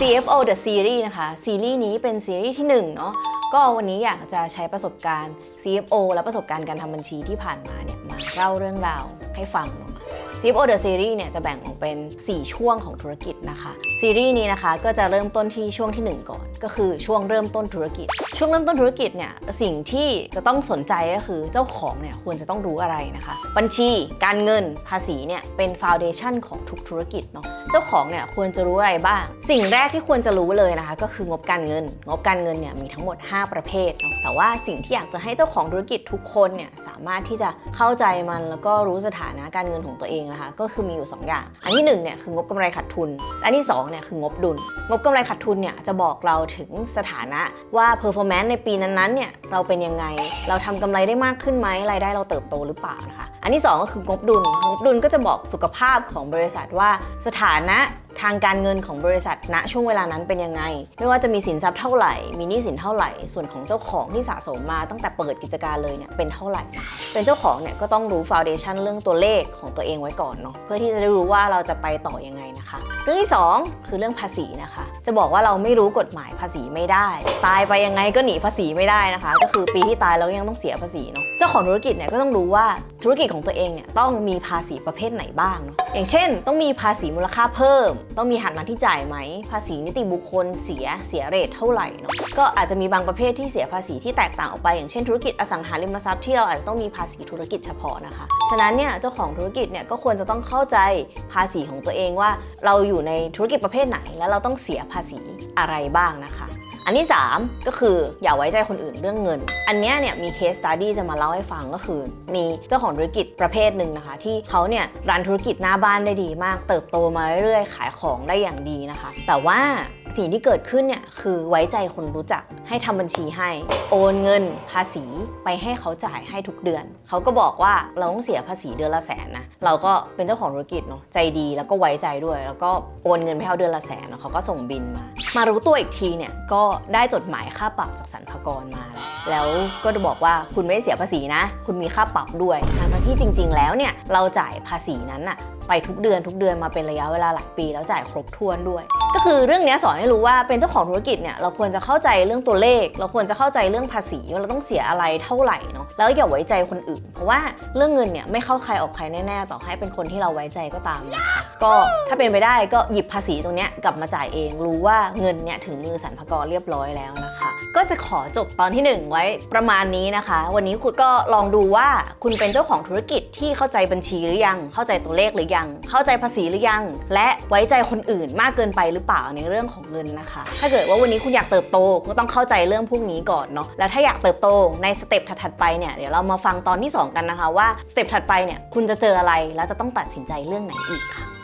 CFO The Series นะคะ ซีรีส์นี้เป็นซีรีส์ที่1เนาะก็วันนี้อยากจะใช้ประสบการณ์ CFO และประสบการณ์การทำบัญชีที่ผ่านมาเนี่ยมาเล่าเรื่องราวให้ฟังเนาะ CFO The Series เนี่ยจะแบ่งออกเป็น 4 ช่วงของธุรกิจนะคะซีรีส์นี้นะคะก็จะเริ่มต้นที่ช่วงที่ 1 ก่อน ก็คือช่วงเริ่มต้นธุรกิจ ช่วงเริ่มต้นธุรกิจเนี่ยสิ่งที่จะต้องสนใจก็คือเจ้าของเนี่ยควรจะต้องรู้อะไรนะคะ บัญชี การเงินภาษีเนี่ยเป็นฟ u n เดชันของทุกธุรกิจเนาะเจ้าของเนี่ยควรจะรู้อะไรบ้าง สิ่งแรกที่ควรจะรู้เลยนะคะ ก็คืองบการเงิน งบการเงินเนี่ยมีทั้งหมด 5 ประเภทเนาะแต่ว่าสิ่งที่อยากจะให้เจ้าของธุรกิจทุกคนเนี่ยสามารถที่จะเข้าใจมันแล้วก็รู้สถานะการเงินของตัวเองนะคะก็คือมีอยู่ 2 อย่าง อันที่1เนี่ยคืองบกำไรขาดทุนอันที่2เนี่ยคืองบดุล งบกำไรขาดทุนเนี่ยจะบอกเราถึงสถานะว่า performance ในปีนั้นๆเนี่ยเราเป็นยังไง เราทำกำไรได้มากขึ้นไหมรายได้เราเติบโตหรือเปล่านะคะ อันที่ 2 ก็คืองบดุล งบดุลก็จะบอกสุขภาพของบริษัทว่าสถานะ ทางการเงินของบริษัทณช่วงเวลานั้นเป็นยังไง ไม่ว่าจะมีสินทรัพย์เท่าไหร่ มีหนี้สินเท่าไหร่ ส่วนของเจ้าของที่สะสมมาตั้งแต่เปิดกิจการเลยเนี่ยเป็นเท่าไหร่ เป็นเจ้าของเนี่ยก็ต้องรู้ฟ u n เดชันเรื่องตัวเลขของตัวเองไว้ก่อนเนาะ เพื่อที่จะได้รู้ว่าเราจะไปต่อยังไงนะคะ เรื่องที่ 2 คือเรื่องภาษีนะคะ จะบอกว่าเราไม่รู้กฎหมายภาษีไม่ได้ ตายไปยังไงก็หนีภาษีไม่ได้นะคะ ก็คือปีที่ตายเรายังต้องเสียภาษีเนาะ เจ้าของธุรกิจเนี่ยก็ต้องรู้ว่าธุรกิจของตัวเองเนี่ยต้องมีภาษีประเภทไหนบ้างเนาะ อย่างเช่น ต้องมีภาษีมูลค่าเพิ่มต้องมีหักหน้าที่จ่ายไหม ภาษีนิติบุคคลเสียเสียเรทเท่าไหร่เนาะก็อาจจะมีบางประเภทที่เสียภาษีที่แตกต่างออกไป อย่างเช่นธุรกิจอสังหาริมทรัพย์ที่เราอาจจะต้องมีภาษีธุรกิจเฉพาะนะคะ ฉะนั้นเนี่ยเจ้าของธุรกิจเนี่ยก็ควรจะต้องเข้าใจภาษีของตัวเองว่า เราอยู่ในธุรกิจประเภทไหน แล้วเราต้องเสียภาษีอะไรบ้างนะคะ อันที่ 3 ก็คืออย่าไว้ใจคนอื่นเรื่องเงิน อันเนี้ยเนี่ยมีเคสตัดดี้จะมาเล่าให้ฟังก็คือ มีเจ้าของธุรกิจประเภทหนึ่งนะคะ ที่เขาเนี่ยรันธุรกิจหน้าบ้านได้ดีมาก เติบโตมาเรื่อยๆ ขายของได้อย่างดีนะคะ แต่ว่าสิ่งที่เกิดขึ้นเนี่ยคือไว้ใจคนรู้จัก ให้ทำบัญชีให้ โอนเงินภาษีไปให้เขาจ่ายให้ทุกเดือน เขาก็บอกว่าเราต้องเสียภาษีเดือนละแสนนะ เราก็เป็นเจ้าของธุรกิจเนาะใจดีแล้วก็ไว้ใจด้วย แล้วก็โอนเงินไปให้เขาเดือนละแสนเนาะเขาก็ส่งบินมา มารู้ตัวอีกทีเนี่ยก็ได้จดหมายค่าปรับจากสรรพากรมา แล้วก็จะบอกว่าคุณไม่เสียภาษีนะ คุณมีค่าปรับด้วยทั้งที่จริง ๆ แล้วเนี่ยเราจ่ายภาษีนั้นอะไปทุกเดือนทุกเดือนมาเป็นระยะเวลาหลายปี แล้วจ่ายครบถ้วนด้วย ก็คือเรื่องนี้สอนให้รู้ว่าเป็นเจ้าของธุรกิจเนี่ยเราควรจะเข้าใจเรื่องตัวเลข เราควรจะเข้าใจเรื่องภาษีว่าเราต้องเสียอะไรเท่าไหร่เนาะแล้วอย่าไว้ใจคนอื่น เพราะว่าเรื่องเงินเนี่ยไม่เข้าใครออกใครแน่ๆ ต่อให้เป็นคนที่เราไว้ใจก็ตามนะคะก็ถ้าเป็นไปได้ก็หยิบภาษีตรงเนี้ยกลับมาจ่ายเองรู้ว่าเงินเนี่ยถึงมือสรรพากรเรียบร้อยแล้วนะคะ ก็จะขอจบตอนที่หนึ่งไว้ประมาณนี้นะคะ วันนี้คุณก็ลองดูว่าคุณเป็นเจ้าของธุรกิจที่เข้าใจบัญชีหรือยัง เข้าใจตัวเลขหรือยัง เข้าใจภาษีหรือยัง และไว้ใจคนอื่นมากเกินไปหรือเปล่าในเรื่องของเงินนะคะ ถ้าเกิดว่าวันนี้คุณอยากเติบโตคุณก็ต้องเข้าใจเรื่องพวกนี้ก่อนเนาะแล้วถ้าอยากเติบโตในสเต็ปถัดไปเนี่ยเดี๋ยวเรามาฟังตอนที่ 2 กันนะคะว่าสเต็ปถัดไปเนี่ยคุณจะเจออะไรแล้วจะต้องตัดสินใจเรื่องไหนอีกค่ะ